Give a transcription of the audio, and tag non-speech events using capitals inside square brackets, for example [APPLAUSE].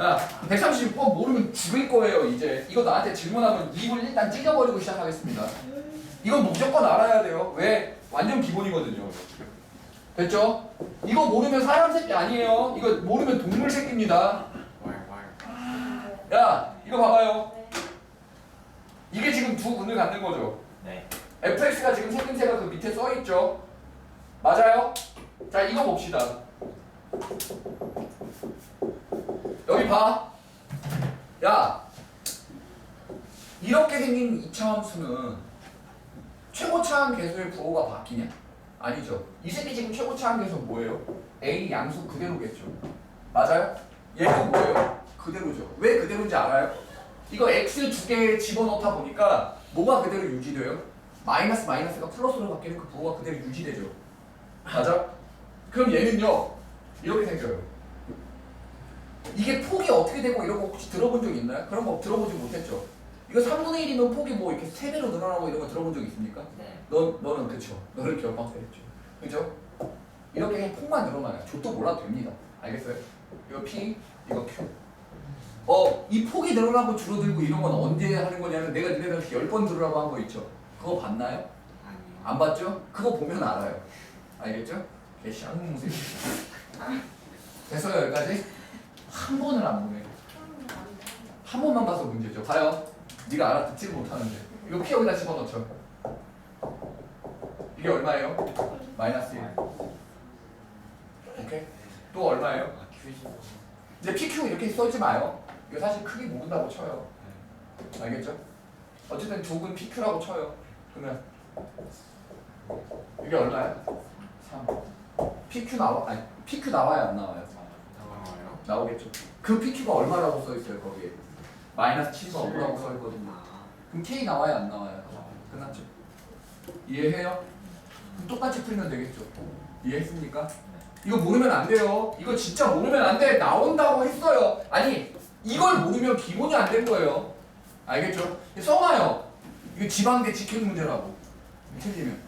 야, 136번 모르면 죽을 거예요, 이제. 이거 나한테 질문하면 입을 일단 찢어버리고 시작하겠습니다. 이건 무조건 알아야 돼요. 왜? 완전 기본이거든요. 됐죠? 이거 모르면 사람 새끼 아니에요. 이거 모르면 동물 새끼입니다. 야, 이거 봐봐요. 이게 지금 두 군을 갖는 거죠. 네. fx가 지금 생김새가 그 밑에 써 있죠. 맞아요? 자, 이거 봅시다. 여기 봐. 야, 이렇게 생긴 이차함수는 최고차항 계수의 부호가 바뀌냐? 아니죠. 이 새끼 지금 최고차항 계수 뭐예요? a 양수 그대로겠죠. 맞아요? 얘도 뭐예요? 그대로죠. 왜 그대로인지 알아요? 이거 x 두 개 집어넣다 보니까 뭐가 그대로 유지돼요? 마이너스 마이너스가 플러스로 바뀌는 그 부호가 그대로 유지되죠. 맞아? 그럼 얘는요 이렇게 생겨요. 이게 폭이 어떻게 되고 이런 거 혹시 들어본 적 있나요? 그런 거 들어보지 못했죠. 이거 3분의 1이면 폭이 뭐 이렇게 3배로 늘어나고 이런 거 들어본 적 있습니까? 네. 너, 너는 그쵸. 너는 기억박사 했죠. 그죠? 이렇게 그냥 폭만 늘어나요. 족도 몰라도 됩니다. 알겠어요? 이거 P, 이거 Q. 어, 이 폭이 늘어나고 줄어들고 이런 건 언제 하는 거냐면 내가 니네들한테 10번 들으라고 한 거 있죠. 그거 봤나요? 아니요. 안 봤죠? 그거 보면 알아요. 알겠죠? 개 쌍무새. [LAUGHS] 됐어요, 여기까지? 한 번을 안 보네. 한 번만 봐서 문제죠. 봐요. 네가 알아듣지 못하는데. 이거 P 여기다 집어넣죠. 이게 얼마예요? 마이너스 1. 오케이? 또 얼마예요? 이제 PQ 이렇게 써지 마요. 이거 사실 크게 모른다고 쳐요. 알겠죠? 어쨌든 족은 PQ라고 쳐요. 그러면 이게 얼마야? 3. PQ 나와 아니 PQ 나와요 안 나와요? 나오겠죠. 그 PQ가 얼마라고 써 있어요 거기에? 마이너스 7가 5라고 써 있거든요. 아. 그럼 K 나와요 안 나와요? 끝났죠. 이해해요? 그럼 똑같이 풀면 되겠죠. 이해했습니까? 이거 모르면 안 돼요. 이거 진짜 모르면 안 돼. 나온다고 했어요. 아니 이걸 모르면 기본이 안 된 거예요. 알겠죠? 써봐요. 이거 지방대 지키는 문제라고. 틀리면.